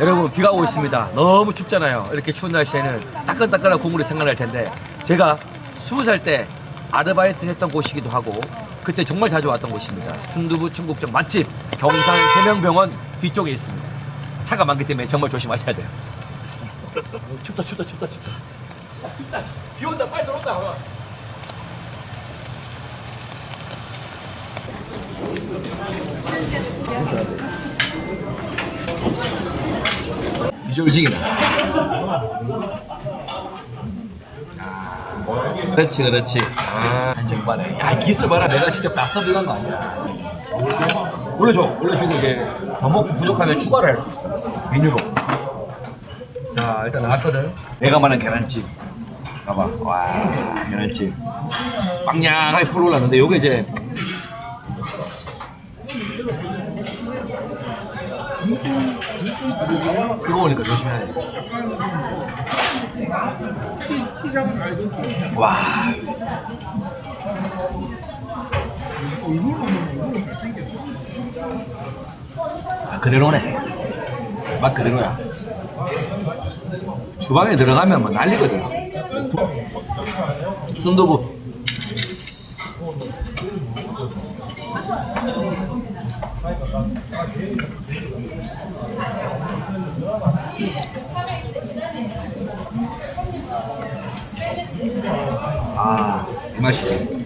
여러분 비가 오고 있습니다. 너무 춥잖아요. 이렇게 추운 날씨에는 따끈따끈한 국물이 생각날 텐데 제가 스무 살 때 아르바이트 했던 곳이기도 하고 그때 정말 자주 왔던 곳입니다. 순두부 청국장 맛집 경산 세명병원 뒤쪽에 있습니다. 차가 많기 때문에 정말 조심하셔야 돼요. 춥다 춥다 춥다 춥다. 아, 춥다. 비 온다 빨리 들어온다. 비주 얼 지기다. 그렇지 그렇지. 아 정말에 야 기술 봐라. 내가 직접 다 서빙한 거 아니야. 올려줘. 올려주고 이제 더 먹고 부족하면 추가를 할 수 있어. 메뉴로. 자 일단 나왔거든. 내가 말한 계란찜. 봐봐. 와 계란찜. 빵냥하게 풀 올랐는데 요게 이제 뜨거우니까 조심해야 돼 와. 아, 그대로네. 맛 그대로야. 주방에 들어가면 뭐 난리거든. 부- 순두부. 아, 이 맛이지.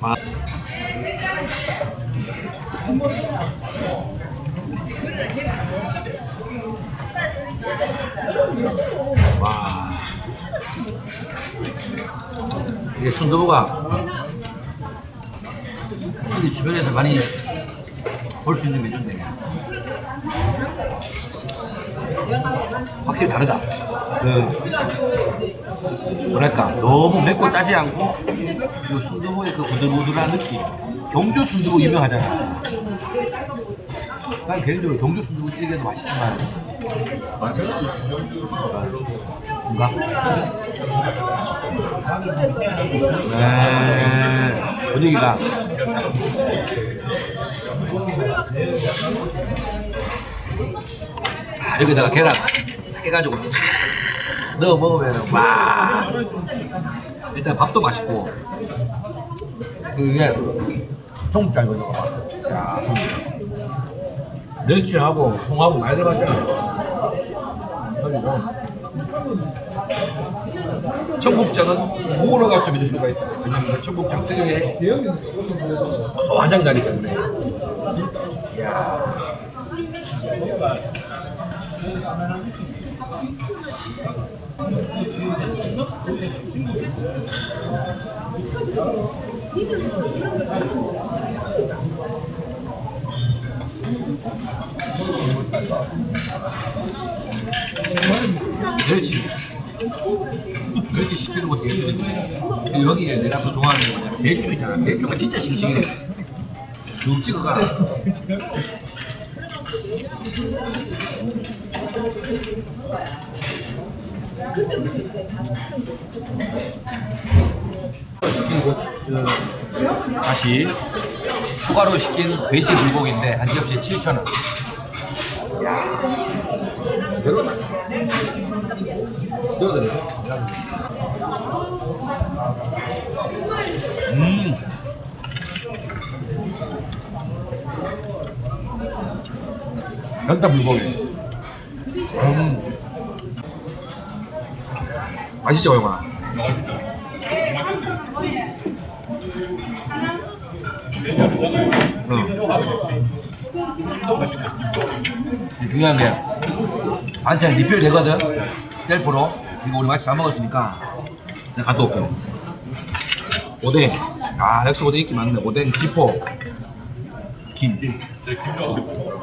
아. 와. 이게 순두부가 우리 주변에서 많이 볼 수 있는 메뉴인데 확실히 다르다. 그 뭐랄까 너무 맵고 짜지 않고 그 순두부의 그 오들오들한 느낌. 경주 순두부 유명하잖아. 난 개인적으로 경주 순두부 찌개도 맛있지만 뭔가 네, 분위기가 아, 여기다가 계란 깨가지고 쫙 넣어 먹으면 와. 일단 밥도 맛있고. 그게 청국장 이거 넣어봐. 야 멸치하고 송하고 많이 들어갔잖아 청국장은 무거워가 좀 있을 수가 있다. 왜냐면 그 청국장 특유의 향이 나기 때문에. 이야 그렇지. 그렇지 씹히는 것도 예쁘네. 여기에 내가 또 좋아하는 게 뭐냐면 배추 있잖아. 배추가 진짜 싱싱해. 쭉 찍어가. 시킨 고 그, 다시 추가로 시킨 돼지 불고기인데 한 접시에 7,000원. 야, 제대로 들어가네. 음. 연타 불고기. 음. 맛있죠, 영아? 응. 중요한 게 반찬 리필 되거든 셀프로 이거 우리 같이 다 먹었으니까 내가 갔다 올게 오뎅. 아 역시 오뎅 인기 많네. 오뎅 지포 김.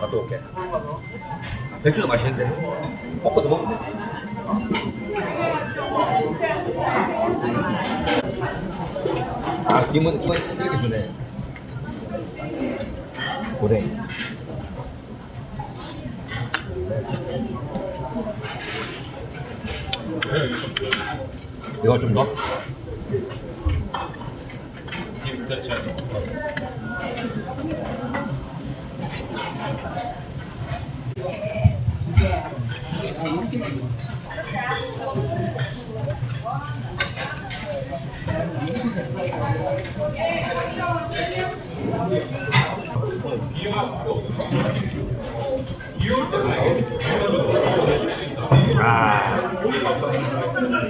갔다 올게. 맥주도 맛있는데. 먹고도 먹으면 돼 아, 김은 이거 이렇게 주네. 오뎅. 이거 좀 더? 비용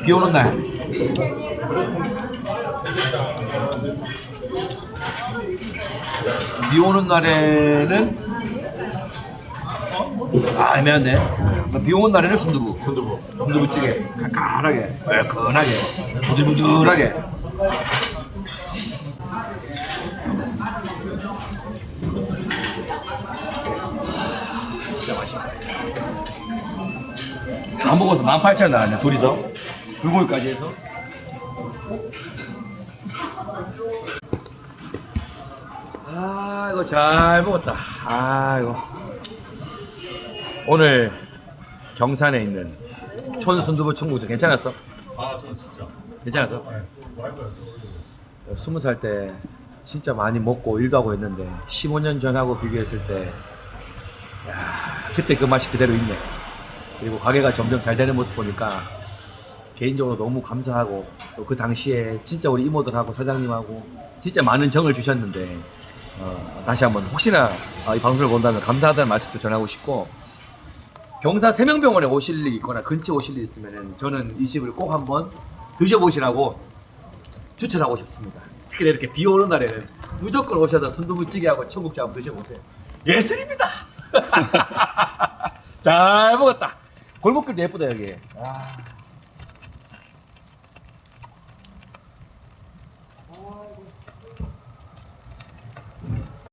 비 오는 날. 비 오는 날에는 아 애매한데. 비 오는 날에는 순두부 순두부. 순두부 찌개. 칼칼하게 얼큰하게 부들부들하게. 진짜 맛있다. 다 먹어서 18,000원 나왔네 둘이서 불고기까지 해서 아 이거 잘 먹었다 아 이거 오늘 경산에 있는 촌순두부 청국장 괜찮았어? 아, 저 진짜. 괜찮았어? 스무 살 때 진짜 많이 먹고 일도 하고 했는데 15년 전하고 비교했을 때 야, 그때 그 맛이 그대로 있네. 그리고 가게가 점점 잘 되는 모습 보니까 개인적으로 너무 감사하고 또 그 당시에 진짜 우리 이모들하고 사장님하고 진짜 많은 정을 주셨는데 어, 다시 한번 혹시나 어, 이 방송을 본다면 감사하다는 말씀도 전하고 싶고 경사 세명병원에 오실 일 있거나 근처 오실 일 있으면 저는 이 집을 꼭 한번 드셔보시라고 추천하고 싶습니다. 특히 이렇게 비 오는 날에는 무조건 오셔서 순두부찌개하고 청국장 한번 드셔보세요. 예술입니다. 잘 먹었다. 골목길도 예쁘다 여기. 아.